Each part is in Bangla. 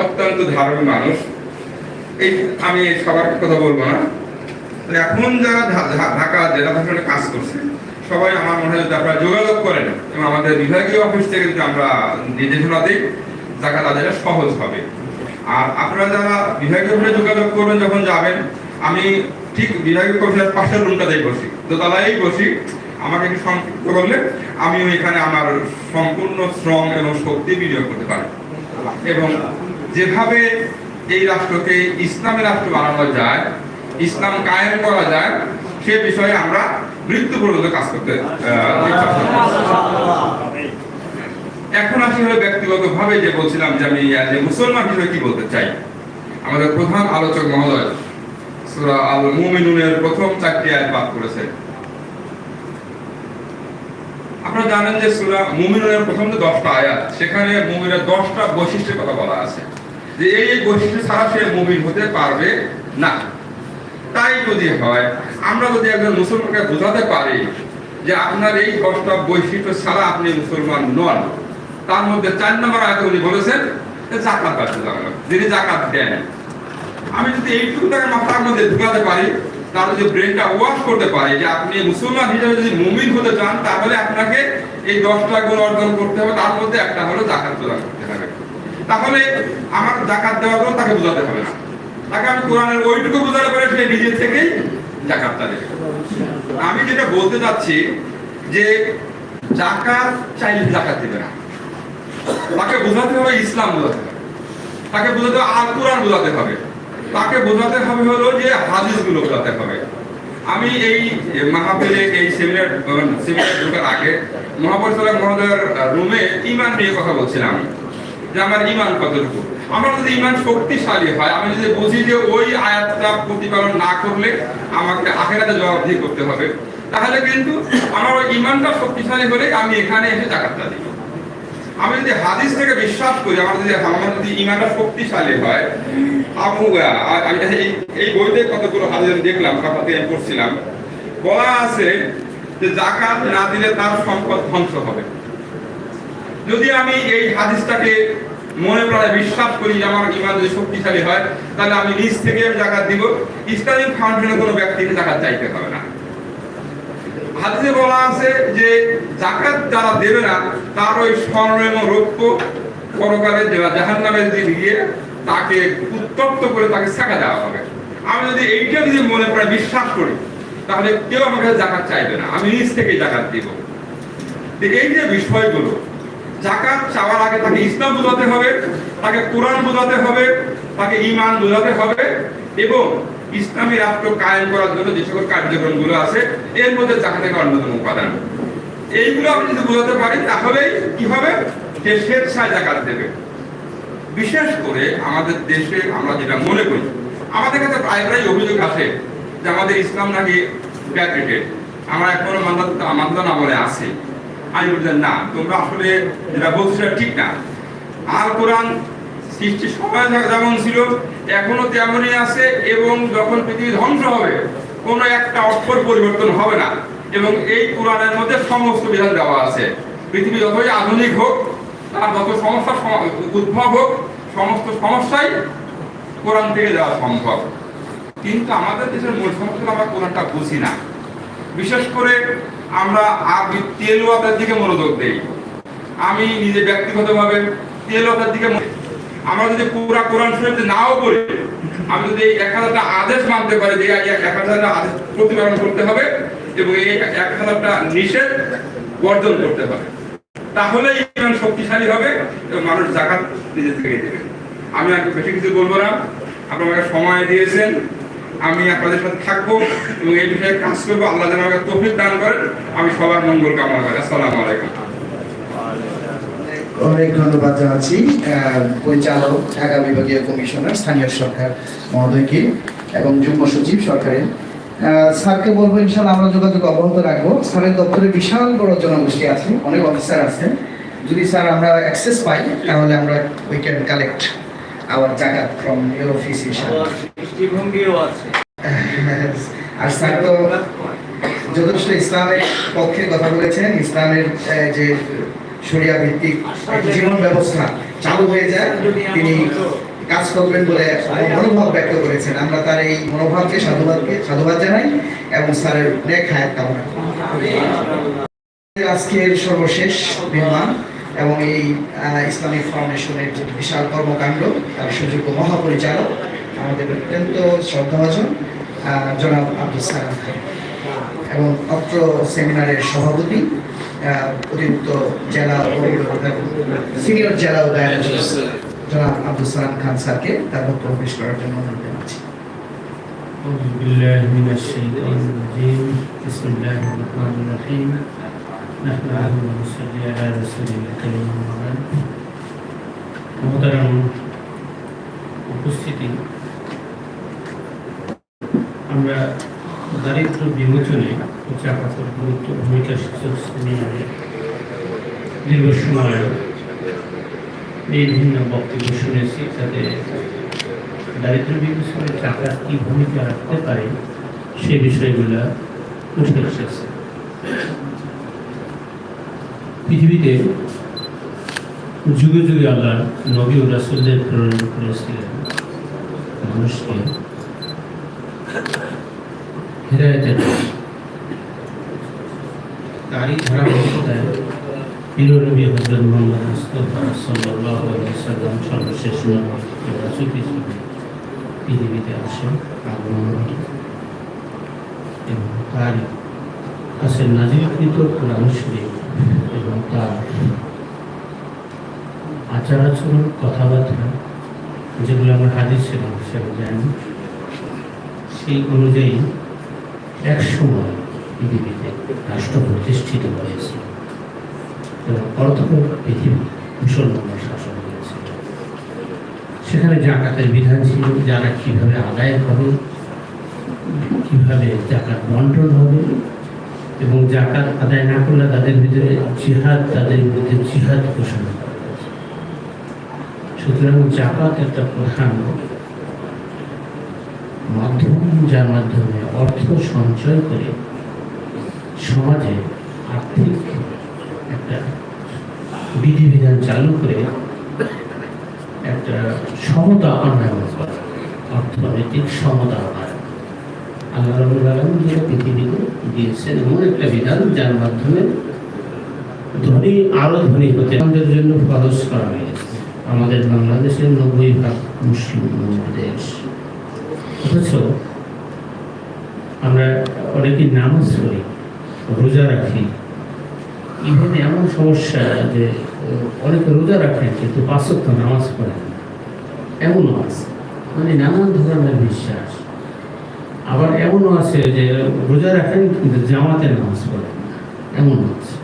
অত্যন্ত ধার্মিক মানুষ। এই আমি সবার কথা বলব না। এখন যারা ঢাকা জেলা প্রশাসনে কাজ করছে, সবাই আমার মনে হয় আপনারা যোগাযোগ করেন, এবং আমাদের বিভাগীয় অফিস থেকে যদি আমরা নির্দেশনা দিই জায়গা তাদের সহজ হবে। আর আপনারা যারা বিভাগীয় অফিসে যোগাযোগ করবেন, যখন যাবেন, আমি ঠিক বিভাগীয় অফিসের পাশের রুমটাতেই বসি দোতলায় বসি। আমাকে একটু সংক্ষিপ্ত করলে আমিও এখানে আমার সম্পূর্ণ শ্রম এবং শক্তি বিনিয়োগ করতে পারি এবং যেভাবে এই রাষ্ট্রকে ইসলামী রাষ্ট্র বানানো যায়, ইসলাম কায়েম করা যায়, সে বিষয়ে আমরা মৃত্যু পর্যন্ত কাজ করতে। এখন আসি হলো ব্যক্তিগত ভাবে যে বলছিলাম যে আমি a মুসলমান হিসেবে কি বলতে চাই আমাদের প্রধান আলোচক মহোদয়, সূরা আল মুমিনুনের প্রথম চারটি আয়াত পাঠ করেছেন আপনারা জানেন যে সূরা মুমিনুনের প্রথম যে 10টা আয়াত, সেখানে মুমিনের 10টা বৈশিষ্ট্যের কথা বলা আছে। যে এই এই বৈশিষ্ট্য ছাড়া সে মুমিন হতে পারবে না। তাই যদি হয়, আমরা যদি একজন মুসলমানকে বোঝাতে পারি যে আপনার এই দশটা বৈশিষ্ট্য ছাড়া আপনি মুসলমান নন, তার মধ্যে চার নম্বর আয়াতে উনি বলেছেন জাকাত বাড়তে যাবে যিনি জাকাত দেন। আমি যদি এইটুকু তাকে মাথার মধ্যে ঢুকাতে পারি যদি ব্রেনটা ওয়াশ করতে পারি, যে আপনি মুসলমান হিসেবে যদি মুমিন হতে চান, তাহলে আপনাকে এই দশটা গুণ অর্জন করতে হবে, তার মধ্যে একটা হলো জাকাত তাহলে আমার জাকাত দেওয়ার তাকে বোঝাতে হবে না। তাকে আমি কোরআনের ওইটুকু বোঝাতে পারি, সে থেকেই জাকাতটা দেবে। আমি যেটা বলতে চাচ্ছি, যে জাকাত চাইলে জাকাত দেবে না। তাকে বোঝাতে হবে ইসলাম বোঝাতে হবে। তাকে বোঝাতে হবে আল কোরআন বোঝাতে হবে। তাকে বোঝাতে হবে হলো যে হাদিসগুলো বোঝাতে হবে। আমি এই মাহফিলে এই সেমিনার সেমিনার ঢোকার আগে মহাপরিচালক মহোদয়ের রুমে ইমান নিয়ে কথা বলছিলাম যে আমার ইমান কতটুকু? আমার যদি ইমান শক্তিশালী হয়, আমি যদি বুঝি যে ওই আয়াতটা প্রতিপালন না করলে আমাকে আখেরাতে জবাবদিহি করতে হবে, তাহলে কিন্তু আমার ওই ইমানটা শক্তিশালী হলে আমি এখানে এসে জাকাতটা দিব। আমি যদি হাদিস থেকে বিশ্বাস করি, আমার যদি আমার যদি ইমানটা শক্তিশালী হয় এই বইতে কতগুলো দেখলাম বলা আছে যে জাকাত না দিলে তার সম্পদ ধ্বংস হবে। যদি আমি এই হাদিসটাকে মনে বিশ্বাস করি আমার ইমান যদি শক্তিশালী হয়, তাহলে আমি নিজ থেকে জাকাত দিব। ইসলামিক ফাউন্ডেশনে কোনো ব্যক্তিকে জাকাত চাইতে হবে না। হাদিসে বলা আছে যে জাকাত যারা দেবে না, তার ওই স্বর্ণ এবং রৌপ্য জাহান নামে গিয়ে তাকে উত্তপ্ত করে তাকে শেখা দেওয়া হবে। আমি যদি এইটা যদি মনে প্রায় বিশ্বাস করি, তাহলে কেউ আমার কাছে জাকাত চাইবে না। আমি নিজ থেকে জাকাত দিব। এই যে বিষয়গুলো, জাকাত চাওয়ার আগে তাকে ইসলাম বোঝাতে হবে, তাকে কোরআন বোঝাতে হবে, তাকে ঈমান বোঝাতে হবে এবং ইসলামী রাষ্ট্র কায়েম করার জন্য যে সকল কার্যক্রমগুলো আছে, এর মধ্যে জাকাত অন্যতম উপাদান। এইগুলো আমি যদি বোঝাতে পারি তাহলেই কি হবে? যে স্বেচ্ছায় জাকাত দেবে। বিশেষ করে আমাদের দেশে আমরা যেটা মনে করি, আমাদের কাছে প্রায় প্রায় অভিযোগ আসে যে আমাদের ইসলাম নাকি ব্যাকডেটেড আমরা এখনও মান্দান আমলে আছি। আমি বলি না, তোমরা আসলে যেটা বলছো সেটা ঠিক না। আর কোরআন সৃষ্টির সময় যেমন ছিল, এখনও তেমনই আছে এবং যখন পৃথিবী ধ্বংস হবে, কোনো একটা অক্ষর পরিবর্তন হবে না। এবং এই কোরআনের মধ্যে সমস্ত বিধান দেওয়া আছে। পৃথিবী যতই আধুনিক হোক তার যত সমস্যা উদ্ভব হোক, সমস্ত সমস্যাই কোরআন থেকে দেওয়া সম্ভব। কিন্তু আমাদের দেশের মূল সমস্যা আমরা কোরআনটা বুঝি না। বিশেষ করে আমরা আরবি তেলওয়াতের দিকে মনোযোগ দেই, আমি নিজে ব্যক্তিগতভাবে তেলওয়াতের দিকে আমরা যদি পুরা কোরআন শরীফ নাও পড়ি, আমি যদি এক হাজারটা আদেশ মানতে পারি যে এক হাজারটা আদেশ প্রতিপালন করতে হবে এবং এই এক হাজারটা নিষেধ বর্জন করতে হবে। তাহলে ইমান শক্তিশালী হবে এবং মানুষ জাকাত নিজে থেকে দেবে আমি আর বেশি কিছু বলব না। আপনারা সময় দিয়েছেন। আমি আপনাদের সাথে থাকব এবং এই বিষয়ে কাজ করব। আল্লাহ যেন আমাকে তৌফিক দান করেন। আমি সবার মঙ্গল কামনা করি। আসসালামু আলাইকুম। অনেক ধন্যবাদ জানাচ্ছি পরিচালক, ঢাকা বিভাগীয় কমিশনার, স্থানীয় সরকার মহোদয়কে এবং যুগ্ম সচিব সরকারের স্যারকে বলব ইনশাল্লাহ আমরা যোগাযোগ অব্যাহত রাখব। স্যারের দপ্তরে বিশাল বড় জনগোষ্ঠী আছে অনেক অফিসার আছে। যদি স্যার আমরা অ্যাক্সেস পাই তাহলে আমরা we can collect our zakat from your office দৃষ্টিভঙ্গিও আছে। আর স্যার তো যথেষ্ট ইসলামের পক্ষে কথা বলেছেন ইসলামের যে শরিয়া ভিত্তিক জীবন ব্যবস্থা চালু হয়ে যায় তিনি কাজ করবেন বলে মনোভাব ব্যক্ত করেছেন। আমরা তার এই মনোভাবকে সাধুবাদকে সাধুবাদ জানাই এবং স্যারের নেক হায়াত কামনা আজকের সর্বশেষ বিমান এবং এই ইসলামিক ফাউন্ডেশনের বিশাল কর্মকাণ্ড তার সুযোগ্য মহাপরিচালক আমাদের অত্যন্ত শ্রদ্ধাভাজন জনাব আব্দুল সালাম খান। এবং অত্র সেমিনারের সভাপতি আহ, অতিরিক্ত জেলা ও সিনিয়র জেলা ও ডায়াবেটিস জনাব আব্দুল সালাম খান স্যারকে তার বক্তব্য পেশ করার জন্য অনুরোধ জানাচ্ছি أعوذ بالله من الشيطان الرجيم بسم الله الرحمن الرحيم نحمده ونصلي على رسوله الكريم أما بعد محترم উপস্থিতি আমরা দারিদ্র বিমোচনে চাপাতের গুরুত্ব ভূমিকা শিক্ষক সেমিনারে দীর্ঘ সময় এই ভিন্ন বক্তব্য শুনেছি তাতে দারিদ্র বিমোচনে টাকা কি ভূমিকা রাখতে পারে সে বিষয়গুলো উঠে এসেছে। পৃথিবীতে যুগে যুগে আল্লাহ নবী রাসুলদের প্রেরণ করেছিলেন মানুষকে। হেদায়তের। তারই ধারাবাহিকতায় প্রিয় নবী হজরত মোহাম্মদ মুস্তফা আলাইহি সাল্লাম সর্বশেষ নবী হিসেবে পৃথিবীতে আসেন, আগমন ঘটে এবং তার কাছে নাজিলকৃত কোরআন শরীফ এবং তার আচার আচরণ কথাবার্তা যেগুলো আমরা হাদিস ছিলাম হিসেবে জানি, সেই অনুযায়ী এক সময় পৃথিবীতে রাষ্ট্র প্রতিষ্ঠিত হয়েছে এবং অর্থ পৃথিবী মুসলমানরা শাসন করেছে সেখানে জাকাতের বিধান ছিল যারা কীভাবে আদায় হবে, কীভাবে জাকাত বন্টন হবে, এবং জাকাত আদায় না করলে তাদের ভিতরে জিহাদ, তাদের বিরুদ্ধে জিহাদ ঘোষণা করা হয়েছে। সুতরাং জাকাত একটা প্রধান মাধ্যম যার মাধ্যমে অর্থ সঞ্চয় করে সমাজে আর্থিক একটা বিধিবিধান চালু করে একটা সমতা আনয়ন করা, অর্থনৈতিক সমতা আনয়ন আল্লাহ আলম যেটা পৃথিবীতে দিয়েছেন এমন একটা বিধান যার মাধ্যমে ধনী আরও ধনী হতে আমাদের জন্য খরচ করা হয়েছে। আমাদের বাংলাদেশের নব্বই ভাগ মুসলিম দেশ। অথচ আমরা অনেকে নামাজ পড়ি, রোজা রাখি। ইভেন এমন সমস্যা যে অনেকে রোজা রাখেন কিন্তু পাঁচক্য নামাজ পড়েন। এমনও আছে। মানে নানান ধরনের বিশ্বাস। আবার এমনও আছে যে, রোজা রাখেন কিন্তু জামাতে নামাজ পড়েন এমন আছে।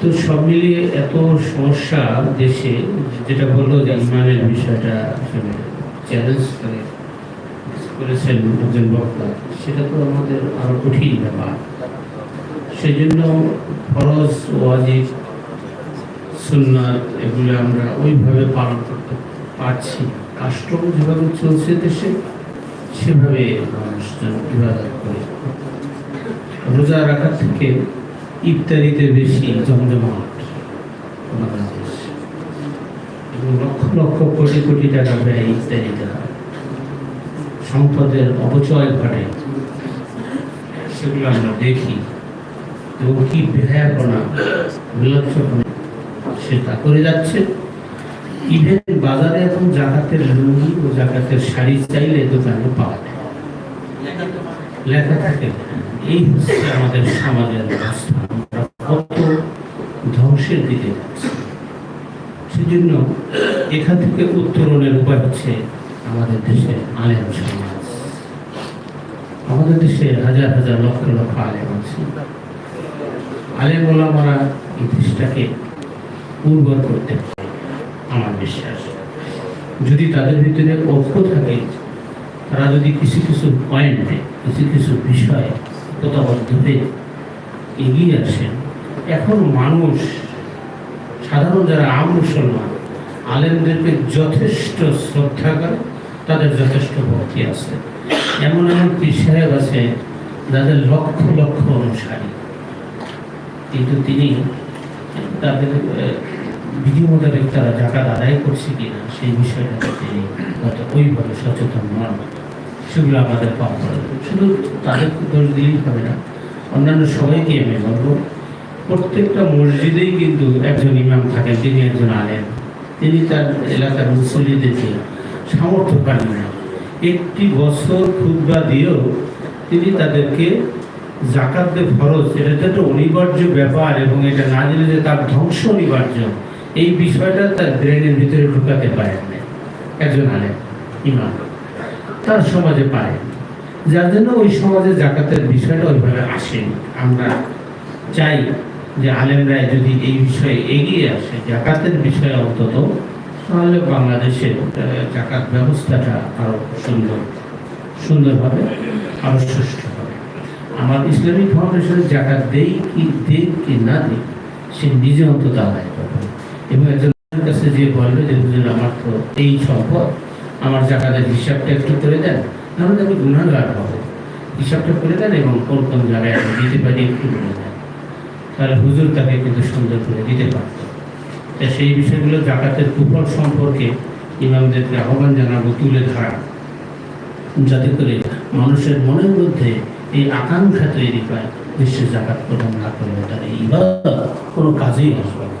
তো সব মিলিয়ে এত সমস্যা দেশে, যেটা বলল যে ইমানের বিষয়টা আসলে চ্যালেঞ্জ করে। করেছেন একজন বক্তা, সেটা তো আমাদের আরও কঠিন ব্যাপার। সেই জন্য ফরজ, ওয়াজিব, সুন্নাত এগুলো আমরা ওইভাবে পালন করতে পারছি রাষ্ট্র যেভাবে চলছে দেশে, সেভাবে মানুষজন ইবাদত করে। রোজা রাখার থেকে ইফতারিতে বেশি জমজমাট বাংলাদেশ। এবং লক্ষ লক্ষ কোটি কোটি টাকা ব্যয় ইফতারিতে হয়। সম্পদের অপচয় ঘটে, সেগুলো আমরা দেখি। এবং কি করে যাচ্ছে। ইভেন বাজারে এখন জাকাতের লুঙ্গি ও জাকাতের শাড়ি চাইলে দোকানে পাওয়া যায়। লেখা থাকে, এই হচ্ছে আমাদের সমাজের অবস্থা। কত ধ্বংসের দিকে সেজন্য এখান থেকে উত্তরণের উপায় হচ্ছে আমাদের দেশে আলেম সমাজ। আমাদের দেশে হাজার হাজার লক্ষ লক্ষ আলেম আছে। আলেম ওলামারা এই দেশটাকে উর্বর করতে পারে, আমার বিশ্বাস। যদি তাদের ভিতরে ঐক্য থাকে, তারা যদি কিছু কিছু পয়েন্টে কিছু কিছু বিষয়ে একতাবদ্ধ হয়ে এগিয়ে আসেন, এখন মানুষ, সাধারণ যারা আম মুসলমান, আলেমদেরকে যথেষ্ট শ্রদ্ধা করে তাদের যথেষ্ট ভক্তি আছে। এমন এমন পীর সাহেব আছে, যাদের লক্ষ লক্ষ অনুসারী। কিন্তু তিনি তাদের বিধি মোতাবেক তারা জাকাত আদায় করছে কিনা, সেই বিষয়টাতে তিনি হয়তো ওইভাবে সচেতন নন সেগুলো আমাদের পাওয়া পড়ে শুধু তাদের দোষ দিলেই হবে না, অন্যান্য সবাইকে আমি বলব, প্রত্যেকটা মসজিদেই কিন্তু একজন ইমাম থাকেন, তিনি একজন আলেন তিনি তার এলাকার মুসল্লিদেরকে সামর্থ্য পান না একটি বছর খুদ্া দিয়েও তিনি তাদেরকে জাকাত যে ফরজ, এটা তো অনিবার্য ব্যাপার এবং এটা না দিলে যে তার ধ্বংস অনিবার্য। এই বিষয়টা তার ব্রেনের ভিতরে ঢুকাতে পারেন না একজন আলেন ইমাম। তার সমাজে পায় যার জন্য ওই সমাজে জাকাতের বিষয়টা ওইভাবে আসেনি। আমরা চাই যে আলেমরা যদি এই বিষয়ে এগিয়ে আসে জাকাতের বিষয়ে অন্তত তাহলে বাংলাদেশের জাকাত ব্যবস্থাটা আরও সুন্দর, সুন্দরভাবে, আরও সুষ্ঠু হবে আমার ইসলামিক ফাউন্ডেশনের জাকাত দেই কি দেই কি না দিই, সে নিজে অন্তত করবে। এবং একজনের কাছে যে বলবে যে, হুজুর, আমার তো এই সম্পদ, আমার জাকাতের হিসাবটা একটু করে দেন তাহলে আমি গুণাগার হব। হিসাবটা করে দেন এবং কোন কোন জায়গায় আমি দিতে পারি একটু বলে দেন। তাহলে হুজুর তাকে কিন্তু সুন্দর করে দিতে পারত তা সেই বিষয়গুলো জাকাতের কুফল সম্পর্কে ইমামদেরকে আহ্বান জানাব, তুলে ধরা যাতে করে মানুষের মনের মধ্যে এই আকাঙ্ক্ষা তৈরি পায় বিশ্বের জাকাত প্রদান না করলে তার এই কোনো কাজেই আসবে না।